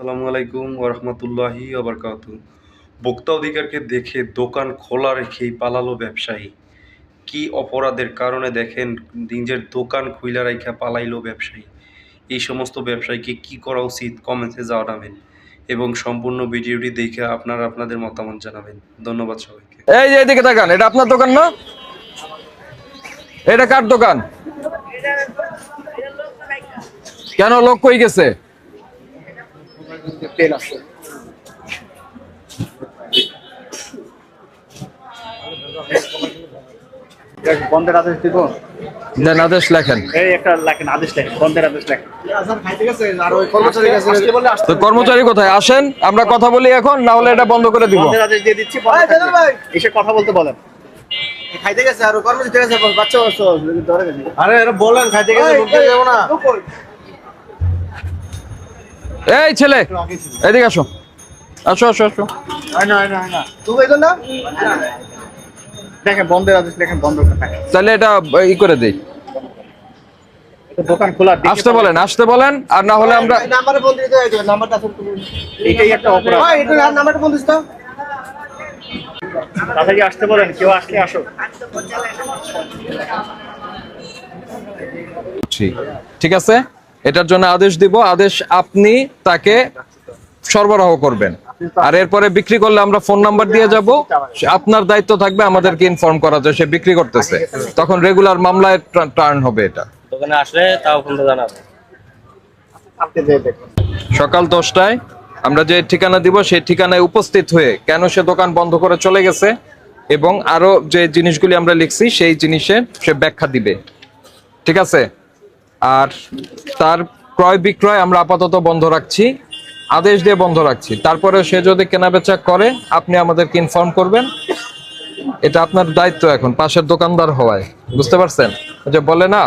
আসসালামু আলাইকুম ওরহমতুল্লাহি আবরকাত ভোক্তা অধিকারকে দেখে দোকান খোলা রেখেই পালালো ব্যবসায়ী। কি অপরাধের কারণে দেখেন নিজের দোকান খুইলা রেখা পালাইলো ব্যবসায়ী। এই সমস্ত ব্যবসায়ীকে কি করা উচিত কমেন্টে জানাবেন এবং সম্পূর্ণ ভিডিওটি দেখে আপনারা আপনাদের মতামত জানাবেন। ধন্যবাদ সবাইকে। এই যে এদিকে তাকান, এটা আপনার দোকান না? এটা কার দোকান? কেন লোক কই গেছে? দেখ, বন্ধের আদেশ দিব? দেন আদেশ লেখেন। এই একটা লেখেন আদেশ লেখেন বন্ধের আদেশ লেখেন। তো কর্মচারী কোথায়? আসেন আমরা কথা বলি এখন না হলে এটা বন্ধ করে দিব। বন্ধের আদেশ দিয়ে দিচ্ছি এসে কথা বলতে বলেন। খাইতে গেছে আর কর্মচারী গেছে বাচ্চা বাচ্চা ধরে গেছে। আরে বলেন খাইতে গেছে না। এই ছেলে এদিকে আসো। আসো আসো আসো। না না না। তুমি এই না। দেখেন বন্ধের আদেশ লেখেন বন্ধ তাহলে এটা ই করে দেই। দোকান খোলা আসতে বলেন আসতে বলেন আর না হলে আমরা নাম্বারে ফোন দিতে হবে নাম্বারটা ফোন এটাই একটা অপরাধ। ভাই এটা নাম্বারটা ফোন দিস তো। তাড়াতাড়ি আসতে বলেন? কেউ আসলে আসো ঠিক ঠিক আছে? এটার জন্য আদেশ দিব আদেশ আপনি তাকে সরবরাহ করবেন। আর এরপরে বিক্রি করলে আমরা ফোন নাম্বার দিয়ে যাব আপনার দায়িত্ব থাকবে আমাদেরকে ইনফর্ম করা যে সে বিক্রি করতেছে। তখন রেগুলার মামলায় টার্ন হবে এটা। দোকানে আসলে তাও ফোনটা জানাব। সকাল দশটায় আমরা যে ঠিকানা দিব সেই ঠিকানায় উপস্থিত হয়ে কেন সে দোকান বন্ধ করে চলে গেছে এবং আরও যে জিনিসগুলি আমরা লিখছি সেই জিনিসের সে ব্যাখ্যা দিবে। ঠিক আছে? আর তার ক্রয় বিক্রয় আমরা আপাতত বন্ধ রাখছি, আদেশ দিয়ে বন্ধ রাখছি। তারপরে সে যদি কেনাবেচা করে, আপনি আমাদেরকে ইনফর্ম করবেন। এটা আপনার দায়িত্ব এখন, পাশের দোকানদার হওয়ায়। বুঝতে পারছেন? যে বলে না,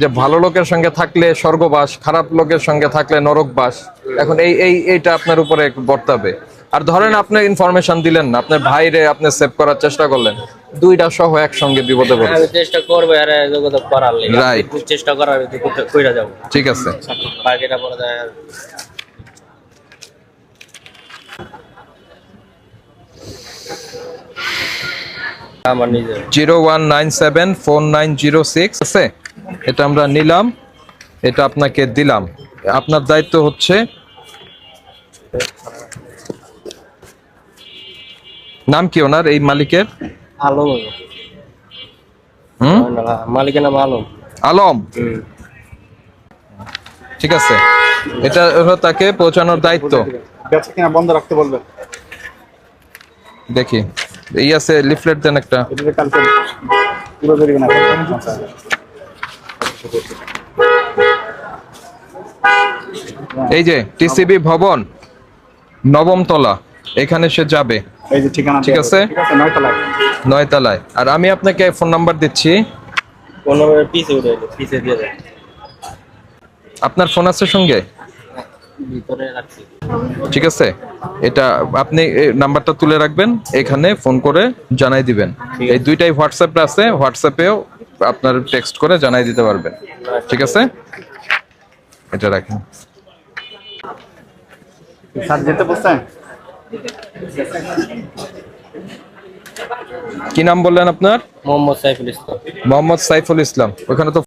যে ভালো লোকের সঙ্গে থাকলে স্বর্গবাস, খারাপ লোকের সঙ্গে থাকলে নরকবাস, এখন এই এই, এইটা আপনার উপরে বর্তাবে। আর ধরেন আপনি ইনফরমেশন দিলেন না, আপনার ভাইরে আপনি সেভ করার চেষ্টা করলেন দুইটা সহ একসঙ্গে বিপদে পড়ে আমি চেষ্টা করব আর যোগাযোগ করার লেগে. চেষ্টা করার কইরা যাব। ঠিক আছে। বাকিটা পরে যায় আমার নিজের। Zero one nine seven four nine zero six আছে? এটা আমরা নিলাম এটা আপনাকে দিলাম। আপনার দায়িত্ব হচ্ছে নাম কি ওনার এই মালিকের? আলম হুম মালিকের নাম আলম আলম ঠিক আছে। এটা হলো তাকে পৌঁছানোর দায়িত্ব। বেচা কিনা বন্ধ রাখতে বলবেন দেখি। এই আছে লিফলেট দেন একটা। এটা কালকে পুরো বেরিয়ে না। এই যে টিসিবি ভবন নবম তলা এখানে সে যাবে। এই যে ঠিকানা ঠিক আছে। ঠিক আছে নয় তলায় আর আমি আপনাকে ফোন নাম্বার দিচ্ছি। আপনার ফোন আছে সঙ্গে? ঠিক আছে? এটা আপনি নাম্বারটা তুলে রাখবেন এখানে ফোন করে জানাই দিবেন। এই দুইটাই হোয়াটসঅ্যাপ আছে হোয়াটসঅ্যাপেও আপনার টেক্সট করে জানাই দিতে পারবেন। ঠিক আছে? এটা রাখেন। স্যার যেতে বলছেন কি নাম বললেন আপনার? মোহাম্মদ সাইফুল ইসলাম। মোহাম্মদ সাইফুল ইসলাম। ওখানে তো